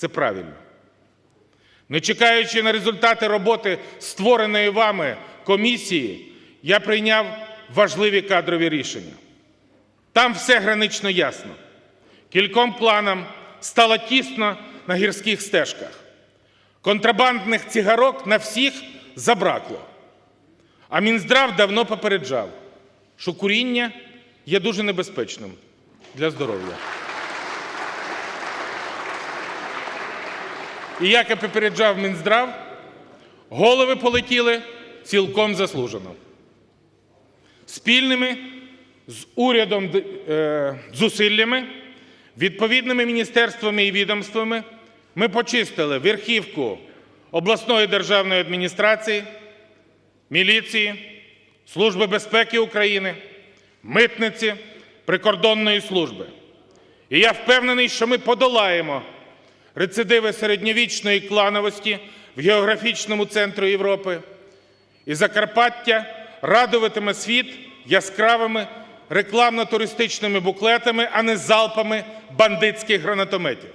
Це правильно. Не чекаючи на результати роботи створеної вами комісії, я прийняв важливі кадрові рішення. Там все гранично ясно. Кільком планам стало тісно на гірських стежках. Контрабандних цигарок на всіх забракло. А Мінздрав давно попереджав, що куріння є дуже небезпечним для здоров'я. І як і попереджав Мінздрав, голови полетіли цілком заслужено. Спільними з урядом е, зусиллями, відповідними міністерствами і відомствами ми почистили верхівку обласної державної адміністрації, міліції, Служби безпеки України, митниці, прикордонної служби. І я впевнений, що ми подолаємо рецидиви середньовічної клановості в географічному центрі Європи. І Закарпаття радуватиме світ яскравими рекламно-туристичними буклетами, а не залпами бандитських гранатометів.